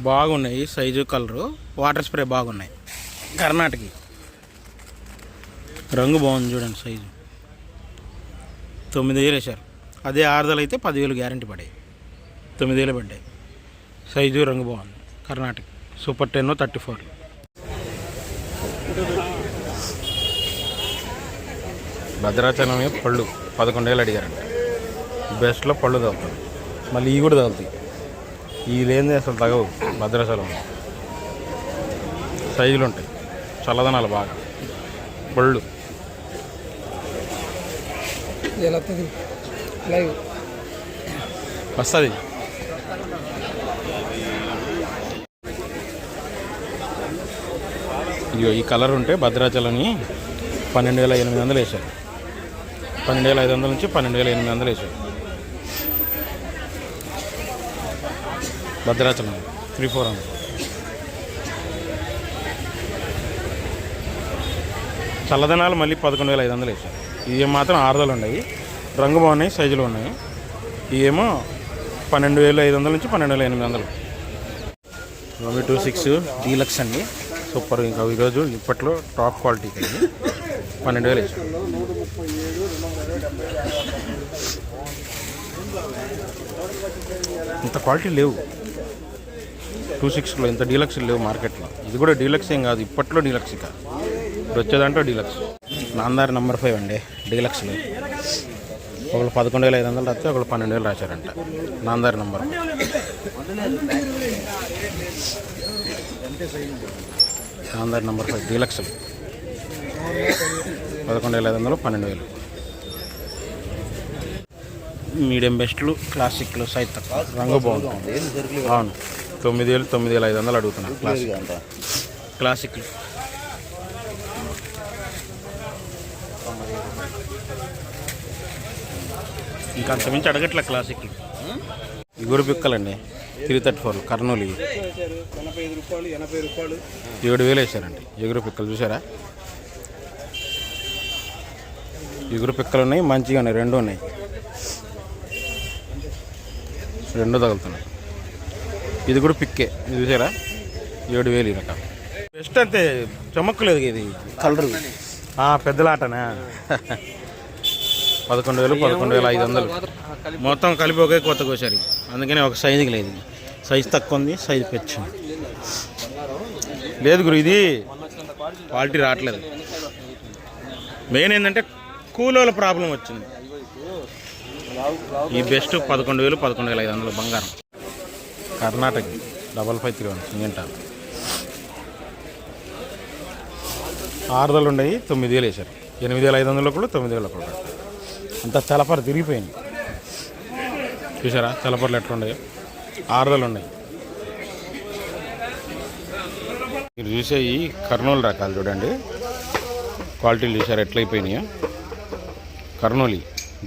బాగున్నాయి size colour. Water spray బాగున్నాయి. కర్ణాటక. రంగు బాగుంది చూడండి సైజు. తొమ్మిది వేలు వేశారు. అదే ఆరుదలు అయితే పదివేలు గ్యారంటీ పడాయి తొమ్మిది వేలు పడ్డాయి. సైజు రంగు బాగుంది. Karnataka. Super ten thirty four. Bhadrachalam పళ్ళు. పదకొండు వేలు అడిగారంట. బెస్ట్లో పళ్ళు తగ్గుతాయి మళ్ళీ ఇవి కూడా తగులుతాయి. ఈ లేనిది అసలు తగవు భద్రాచలం. సైజులు ఉంటాయి చల్లదనాలు బాగా. లైవ్ వస్తుంది. ఇదిగో ఈ కలర్ ఉంటే భద్రాచలని పన్నెండు వేల ఎనిమిది వందలు వేశారు. పన్నెండు వేల ఐదు వందల నుంచి పన్నెండు వేల ఎనిమిది వందలు వేశారు. Bhadrachalam three four hundred. చల్లదనాలు మళ్ళీ పదకొండు వేల ఐదు వందలు వేశారు. ఇవి మాత్రం ఆరుదలు ఉన్నాయి. రంగు బాగున్నాయి సైజులు ఉన్నాయి. ఇవేమో పన్నెండు వేల ఐదు వందల నుంచి పన్నెండు వేల ఎనిమిది వందలు. రవి టూ సిక్స్ డీలక్స్ అండి. సూపర్ ఇంకా ఈరోజు ఇప్పట్లో టాప్ క్వాలిటీ పన్నెండు వేలు వేసాం ఇంత క్వాలిటీ లేవు. టూ సిక్స్లో ఇంత డీలక్స్ లేవు మార్కెట్లో. ఇది కూడా డీలక్స్ ఏం కాదు ఇప్పట్లో డీలక్స్ ఇక. ఇప్పుడు వచ్చేదంటే డీలక్స్. నాందారి నెంబర్ ఫైవ్ అండి డీలక్స్లో ఒకళ్ళు పదకొండు వేల ఐదు వందలు రాస్తే ఒకళ్ళు పన్నెండు వేలు రాశారంట. Namdhari number Namdhari number five deluxe పదకొండు వేల ఐదు వందలు పన్నెండు వేలు. మీడియం బెస్ట్లు క్లాసిక్లు సైతం. రంగు బాగుంటుంది అవును. తొమ్మిది వేలు తొమ్మిది వేల ఐదు వందలు అడుగుతున్నాను క్లాసిక్ క్లాసిక్లు ఇంకా అంతమించి అడగట్లే క్లాసిక్లు ఇగురు పిక్కలండి. త్రీ థర్టీ ఫోర్ కర్నూలు ఏడు వేలు వేసారండి. ఎగురు పిక్కలు చూసారా? ఎగురు పిక్కలు ఉన్నాయి మంచిగా ఉన్నాయి రెండు ఉన్నాయి. రెండు తగులుతున్నాయి. ఇది కూడా పిక్కే. ఇది చూసారా? ఏడు వేలు ఈ రకం. బెస్ట్ అంతే చమక్కలేదు ఇది. కలర్. పెద్దలాటనా? పదకొండు వేలు పదకొండు వేల ఐదు వందలు. మొత్తం కలిపి ఒకే కొత్త కోసారు అందుకని ఒక సైజుకి లేదు. సైజు తక్కువ ఉంది సైజు పెచ్చు లేదు గురు ఇది క్వాలిటీ రావట్లేదు. మెయిన్ ఏంటంటే కూలోల ప్రాబ్లం వచ్చింది. ఈ బెస్ట్ పదకొండు వేలు పదకొండు వేల ఐదు వందలు బంగారం. Karnataka double five three one సింగంటారు ఆరుదలు ఉన్నాయి తొమ్మిది వేలు వేశారు ఎనిమిది వేల ఐదు వందలు కూడా తొమ్మిది వేల కూడా అంత తలపర తిరిగిపోయింది. చూసారా తలపరలు ఎట్లున్నాయో? ఆరుదలు ఉన్నాయి మీరు చూసే ఈ కర్నూలు రకాలు చూడండి. క్వాలిటీలు చూసారు ఎట్లయిపోయినాయో? కర్నూలి.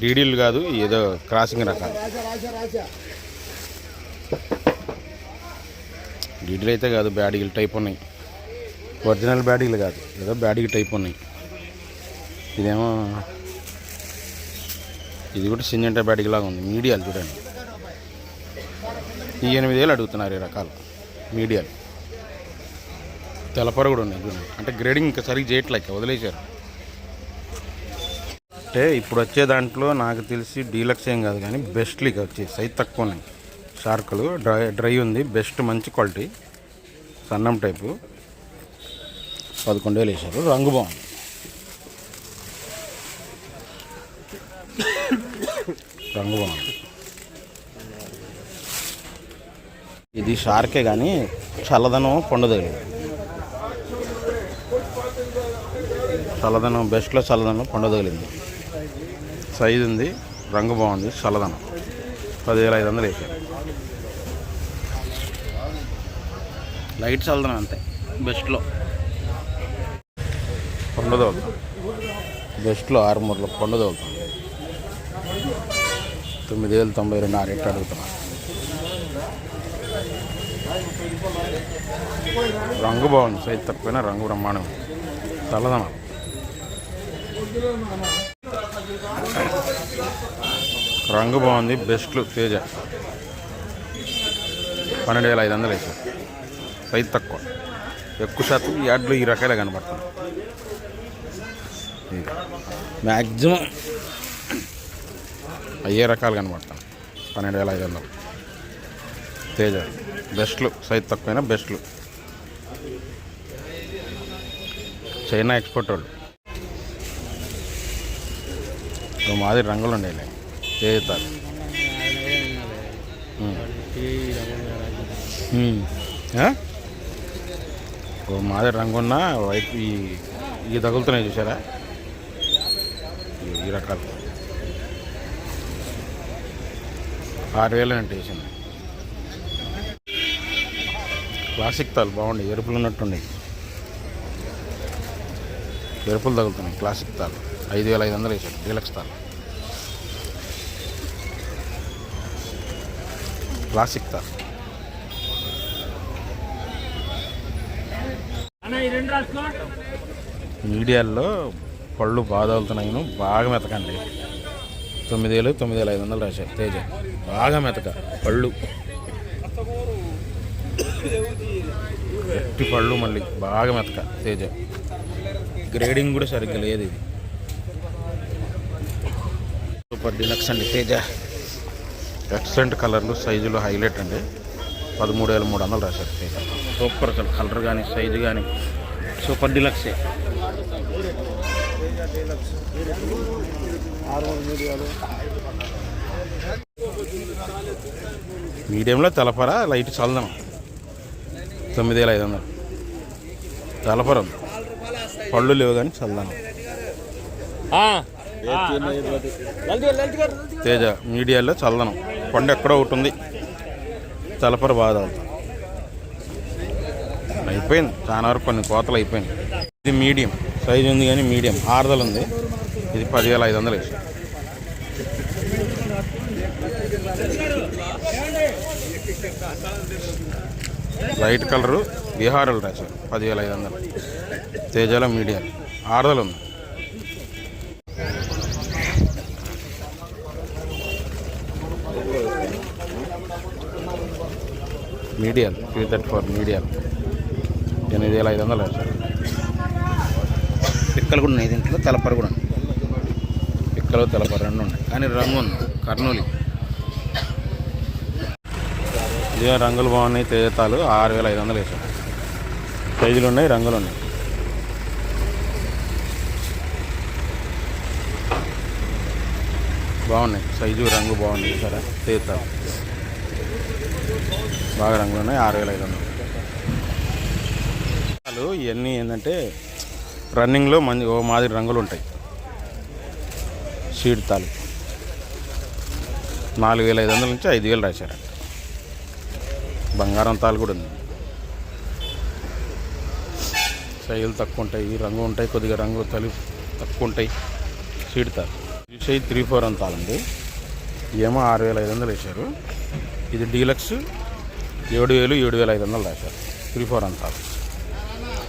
డీడీలు కాదు ఏదో క్రాసింగ్ రకాలు. డీడీలు అయితే కాదు బ్యాడీలు టైప్ ఉన్నాయి. ఒరిజినల్ బ్యాడీలు కాదు ఏదో బ్యాడీలు టైప్ ఉన్నాయి. ఇదేమో ఇది కూడా సింజంటా బ్యాడీకి లాగా ఉంది మీడియాలు చూడండి. ఈ ఎనిమిది వేలు అడుగుతున్నారు ఈ రకాలు మీడియాలు. తెలపర కూడా ఉన్నాయి చూడండి. అంటే గ్రేడింగ్ ఇంకా సరిగ్గా చేయట్లేక వదిలేశారు. అంటే ఇప్పుడు వచ్చే దాంట్లో నాకు తెలిసి డీలక్స్ ఏం కాదు కానీ బెస్ట్ లీక్ వచ్చేసి సైజ్ తక్కువ ఉన్నాయి. షార్కులు డ్రై డ్రై ఉంది. బెస్ట్ మంచి క్వాలిటీ. సన్నం టైపు. పదకొండు వేలు వేశారు. రంగు బాగుంది. రంగు బాగుంది. ఇది షార్కే కానీ చల్లదనం పండుదలు చల్లదనం బెస్ట్లో చల్లదనం పండుదలింది సైజు ఉంది. రంగు బాగుంది. చల్లదనం. పదివేల ఐదు వందలు వేసారు లైట్స్ వెళ్దాం అంతే బెస్ట్లో. పొండదవుతుంది బెస్ట్లో ఆరుమూరలో పొండదవుతుంది తొమ్మిది వేల తొంభై రెండు ఆరు ఎట్టు అడుగుతున్నాను రంగు బాగుంది సైజ్ తక్కువైనా రంగు బ్రహ్మాండం. చల్లదనం రంగు బాగుంది బెస్ట్లు తేజ. పన్నెండు వేల ఐదు వందలు వేసారు. రైతు తక్కువ. ఎక్కువ శాతం ఈ యాడ్లు ఈ రకాలే కనబడుతుంది మ్యాక్సిమం అయ్యే రకాలు కనబడతాయి పన్నెండు వేల ఐదు వందలు. తేజ బెస్ట్లు సైజ్ తక్కువైనా బెస్ట్లు చైనా ఎక్స్పోర్ట్ వాళ్ళు. మాది రంగులు ఉండేవి తేజతారు మాదిరి రంగున్న వైట్ ఈ ఈ తగులుతున్నాయి చూసారా ఈ- ఈ రకాలు. ఆరు వేలు అంటే వేసింది క్లాసిక్ తాలు బాగుండే ఎరుపులు ఉన్నట్టుండే. ఎరుపులు తగులుతున్నాయి క్లాసిక్ తాలు ఐదు వేల ఐదు వందలు వేసాడు డీలక్స్ తాలు క్లాసిక్ తాలు మీడియాల్లో పళ్ళు బాగా బాగా మెతకండి. తొమ్మిది వేలు తొమ్మిది వేల ఐదు వందలు రాశారు. తేజ బాగా మెతక. పళ్ళు. గట్టి పళ్ళు మళ్ళీ బాగా మెతక. తేజ. గ్రేడింగ్ కూడా సరిగ్గా లేదు ఇది. సూపర్ డిలక్స్ అండి తేజ. ఎక్సలెంట్ కలర్లు సైజులు హైలైట్ అండి. పదమూడు వేల మూడు వందలు రాశారు తేజ. సూపర్ కలర్ కానీ సైజు కానీ సూపర్ డిలక్సే మీడియంలో తెలపర లైట్ చల్దనం తొమ్మిది వేల ఐదు వందలు తెలపరం పళ్ళు లేవు కానీ చల్దనం తేజ మీడియాలో చల్దనం పండు ఎక్కడో ఒకటి ఉంది తెలపర బాధ అయిపోయింది. చాలా వరకు కొన్ని కోతలు అయిపోయింది ఇది మీడియం. సైజు ఉంది కానీ మీడియం. ఆరుదలు ఉంది. ఇది పదివేల ఐదు వందలు వేసి లైట్ కలరు బీహారులు రాశారు. పదివేల ఐదు వందలు. తేజాల మీడియం. ఆరుదలు ఉంది. Medium. Three thirty four medium. ఎనిమిది వేల ఐదు వందలు రాశారు పిక్కలు కూడా ఉన్నాయి దీంట్లో తెలపరు కూడా ఉంది పిక్కలు తెలపరు రెండు ఉన్నాయి. కానీ రంగు ఉంది కర్నూలు. ఇదే రంగులు బాగున్నాయి తేజతాలు. ఆరు వేల ఐదు వందలు వేసాం. సైజులు ఉన్నాయి రంగులు ఉన్నాయి. బాగున్నాయి. సైజు రంగు బాగున్నాయి సరే తేజతాలు. బాగా రంగులు ఉన్నాయి ఆరు వేల ఐదు వందలు. రంగులు ఇవన్నీ ఏంటంటే రన్నింగ్లో మంచి ఓ మాదిరి రంగులు ఉంటాయి. సీడ్ తాలు నాలుగు వేల ఐదు వందల నుంచి ఐదు వేలు రాశారంట. బంగారం తాలు కూడా ఉంది. సైజులు తక్కువ ఉంటాయి రంగు ఉంటాయి కొద్దిగా రంగు తలు తక్కువ ఉంటాయి సీడ్ తాలు సైజ్ త్రీ ఫోర్ అంతాలండి ఏమో ఆరు వేల ఐదు వందలు వేశారు. ఇది డీలక్స్ ఏడు వేలు ఏడు వేల ఐదు వందలు రాశారు. త్రీ ఫోర్ అంతాలు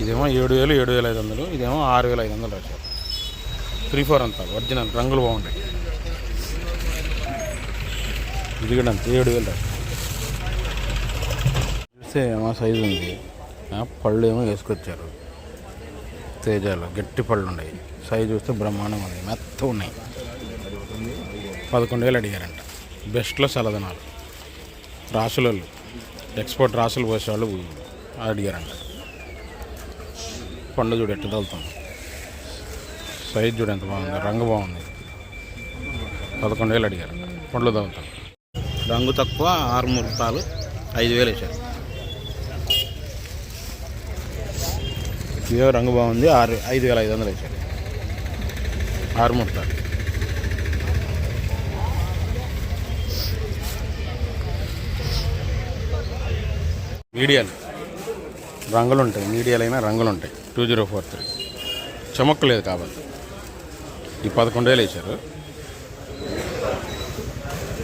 ఇదేమో ఏడు వేలు ఏడు వేల ఐదు వందలు ఇదేమో ఆరు వేల ఐదు వందలు రాశారు త్రీ ఫోర్ అంతా ఒరిజినల్ రంగులు బాగుంటాయి ఇది కూడా అంతే ఏడు వేలు రాశారు చూస్తే ఏమో సైజు ఉంది. ఆ, పళ్ళు ఏమో వేసుకొచ్చారు. తేజాలు గట్టి పళ్ళు ఉన్నాయి. సైజు చూస్తే బ్రహ్మాండం ఉంది మెత్త ఉన్నాయి. పదకొండు వేలు అడిగారంట. బెస్ట్లో చల్లదనాలు. రాసులలో ఎక్స్పోర్ట్ రాసులు పోసేవాళ్ళు అడిగారంట. పండు చూడు ఎట్టు తగులుతుంది సైజ్ చూడు ఎంత బాగుంది రంగు బాగుంది. పదకొండు వేలు అడిగారు పండ్లు తగులుతాం. రంగు తక్కువ ఆరు ముహూర్తాలు ఐదు వేలు వేశారు. ఇదే రంగు బాగుంది ఆరు ఐదు వేల ఐదు వందలు వేశారు. ఆరు ముహూర్తాలు మీడియాలు. రంగులు ఉంటాయి మీడియాలైనా రంగులు ఉంటాయి. Two zero four three. చమక్కు లేదు కాబట్టి. ఈ పదకొండు వేలు వేశారు.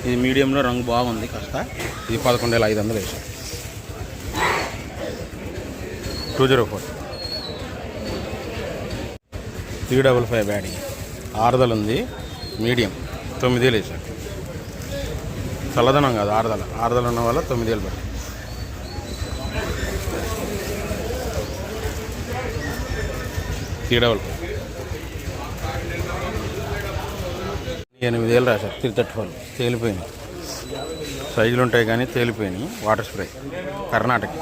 ఇది మీడియంలో రంగు బాగుంది కాస్త. ఇది పదకొండు వేల ఐదు వందలు వేశారు. Two zero four. Three double five బ్యాడీ ఆరుదల ఉంది. మీడియం తొమ్మిది వేలు వేశారు. చల్లదనం కాదు ఆరుదల. ఆరుదల ఉన్న వల్ల తొమ్మిది వేలు త్రీ ఎనిమిది వేలు రాశారు త్రీ థర్టీ ఫోర్ తేలిపోయినాయి సైజులు ఉంటాయి కానీ తేలిపోయినాయి. Water spray Karnataka.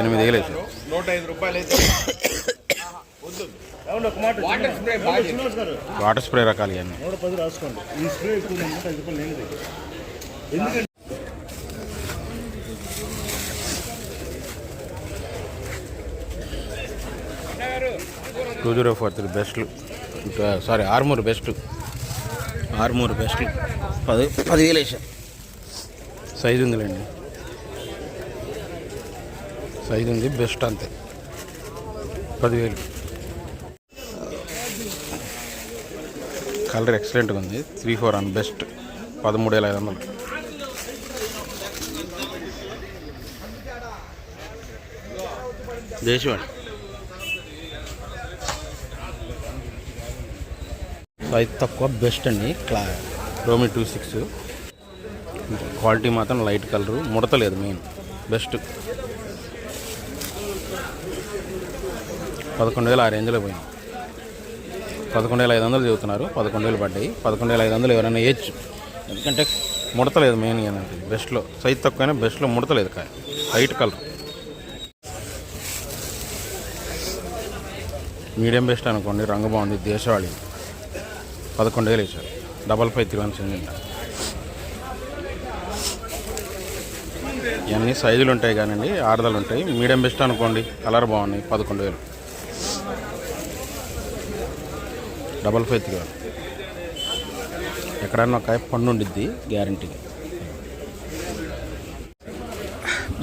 ఎనిమిది వేలు వేసారు. నూట ఐదు రూపాయలు వాటర్ స్ప్రే బాగా వాటర్ స్ప్రే రకాలు ఇవన్నీ పది రాసుకోండి ఈ స్ప్రే ఎక్కువ నూట ఐదు రూపాయలు నేను ఎందుకంటే టూ జీరో ఫోర్ త్రీ బెస్ట్లు. Sorry Armoor best. ఆర్మూర్ బెస్ట్లు పది పదివేలు వేసాం సైజు ఉందిలేండి. సైజు ఉంది బెస్ట్ అంతే. పదివేలు. కలర్ ఎక్సలెంట్గా ఉంది. త్రీ ఫోర్ అన్ బెస్ట్. పదమూడు వేల ఐదు వందలు. దేశవాడి సైజ్ తక్కువ బెస్ట్ అండి. క్లా రోమి టూ సిక్స్ క్వాలిటీ మాత్రం లైట్ కలరు ముడతలేదు మెయిన్ బెస్ట్. పదకొండు వేలు ఆ రేంజ్లో పోయింది. పదకొండు వేల ఐదు వందలు చదువుతున్నారు పదకొండు వేలు పడ్డాయి. పదకొండు వేల ఐదు వందలు ఎవరైనా వేయచ్చు. ఎందుకంటే ముడతలేదు మెయిన్ ఏంటంటే బెస్ట్లో. సైజ్ తక్కువైనా బెస్ట్లో ముడతలేదు కాయ లైట్ కలర్. మీడియం బెస్ట్ అనుకోండి రంగు బాగుంది దేశవాళి. పదకొండు వేలు వేసారు double five three one single ఇవన్నీ సైజులు ఉంటాయి కానివ్వండి ఆడదలు ఉంటాయి. మీడియం బెస్ట్ అనుకోండి కలర్ బాగున్నాయి పదకొండు వేలు. డబల్ ఫైవ్ త్రీ వన్ ఎక్కడన్నా ఒక పండు ఉండిద్ది గ్యారంటీ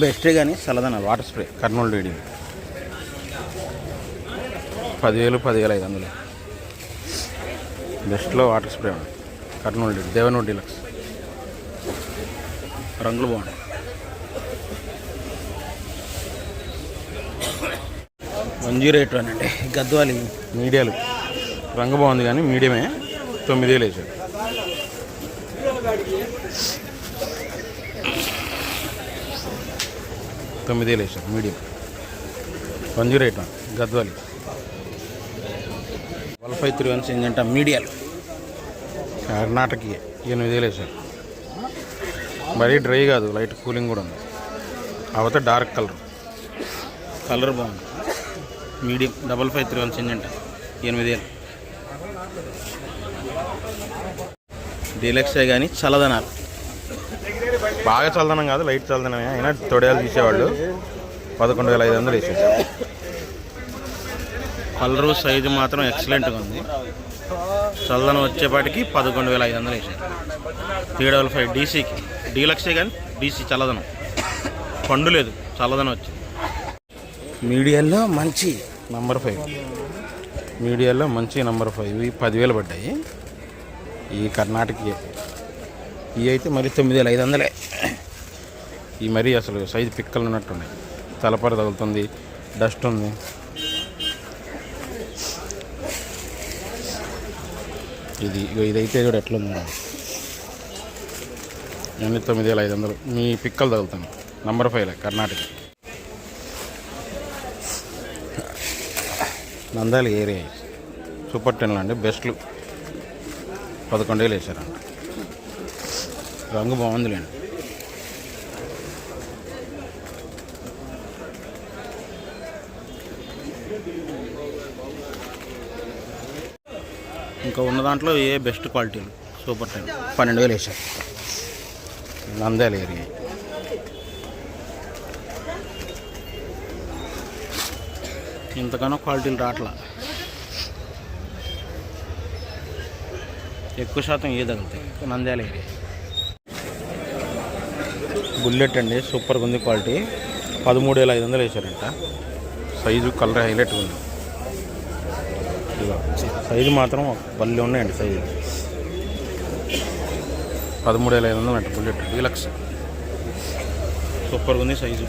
బెస్టే కానీ చల్లదన వాటర్ స్ప్రే కర్నూలు డీడీ పదివేలు పదివేల ఐదు వందలు. బెస్ట్లో వాటర్ స్ప్రే ఉంది. Kurnool DD Devanur deluxe. రంగులు బాగున్నాయి. వన్ జీరో ఎయిట్ వన్ అండి గద్వాలి. మీడియాలు. రంగు బాగుంది కానీ మీడియమే. తొమ్మిది వేలు వేసాడు తొమ్మిది వేలు వేసాడు medium. One zero eight one గద్వాలి. One five three one సింగ్ అంట మీడియాలు కర్ణాటకకి ఎనిమిది వేలు వేసాడు మరీ డ్రై కాదు లైట్ కూలింగ్ కూడా ఉంది. అవత డార్క్ కలర్. కలర్ బాగుంది. Medium double five three one Singh అంట. ఎనిమిది వేలు డీలక్సే కానీ చల్లదనాలు. బాగా చల్లదనం కాదు లైట్ చల్లదనమే. అయినా తొడయాలు తీసేవాళ్ళు. పదకొండు వేల ఐదు వందలు వేసేసారు కలరు సైజు మాత్రం ఎక్సలెంట్గా ఉంది. చల్లదనం వచ్చేపాటికి పదకొండు వేల ఐదు వందలు వేసారు. త్రీ డబల్ ఫైవ్ డీసీకి డీలక్సే కానీ డీసీ చల్లదనం. పండు లేదు చల్లదనం వచ్చింది. మీడియాలో మంచి నంబర్ ఫైవ్ మీడియాలో మంచి నంబర్ ఫైవ్ ఇవి పదివేలు పడ్డాయి. ఈ కర్ణాటక ఇవి అయితే మరి తొమ్మిది వేల ఐదు వందలే. ఈ మరీ అసలు సైజు పిక్కలు ఉన్నట్టున్నాయి తలపర తగులుతుంది డస్ట్ ఉంది. ఇది ఇదైతే కూడా ఎట్లా ఉంది మేడం తొమ్మిది వేల ఐదు వందలు. మీ పిక్కలు తగులుతాను. Number five Karnataka. నందాలి area super టెన్లు అండి బెస్ట్లు పదకొండు వేలు వేసారంట రంగు బాగుందిలేండి. ఇంకా ఉన్న దాంట్లో ఏ బెస్ట్ క్వాలిటీలు సూపర్ టైం. పన్నెండు వేలు వేసారు నంద్యాల ఏరియా. ఇంతగానో క్వాలిటీలు రావట్లా ఎక్కువ శాతం ఏ తగ్గుతాయి నంద్యాల ఏరియా. బుల్లెట్ అండి. సూపర్గా ఉంది క్వాలిటీ. పదమూడు వేల ఐదు వందలు వేసారంట సైజు కలర్ హైలైట్ ఉంది. ఇదిగో. సైజు మాత్రం పల్లె ఉన్నాయండి సైజు. పదమూడు వేల ఐదు వందలు అంటే బుల్లెట్. డీలక్స్. సూపర్గా ఉంది సైజు.